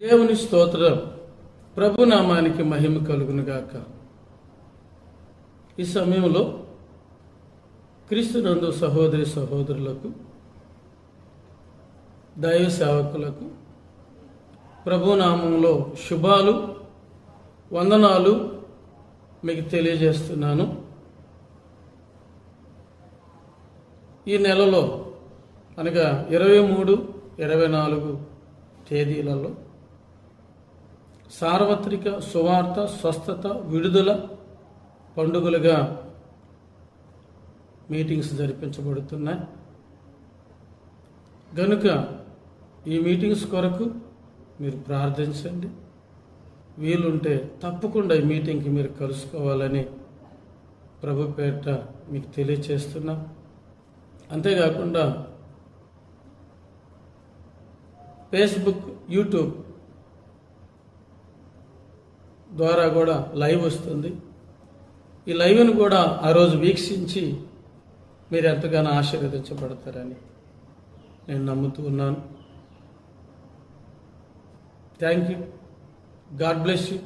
దేవుని స్తోత్రం ప్రభు నామానికి మహిమ కలుగునుగాక ఈ సమయంలో క్రీస్తునందు సహోదరి సహోదరులకు దైవ సేవకులకు ప్రభు నామంలో శుభాలు వందనాలు మీకు తెలియజేస్తున్నాను. ఈ నెలలో అనగా ఇరవై మూడు ఇరవై నాలుగు తేదీలలో సార్వత్రిక సువార్త స్వస్థత విడుదల పండుగలుగా మీటింగ్స్ జరిపించబడుతున్నాయి. గనుక ఈ మీటింగ్స్ కొరకు మీరు ప్రార్థించండి. వీలుంటే తప్పకుండా ఈ మీటింగ్కి మీరు కలుసుకోవాలని ప్రభుపేట మీకు తెలియచేస్తున్నా. అంతేకాకుండా ఫేస్బుక్ యూట్యూబ్ ద్వారా కూడా లైవ్ వస్తుంది. ఈ లైవ్ను కూడా ఆ రోజు వీక్షించి మీరు ఎంతగానో ఆశీర్వదించబడతారని నేను నమ్ముతూ ఉన్నాను. Thank you. God bless you.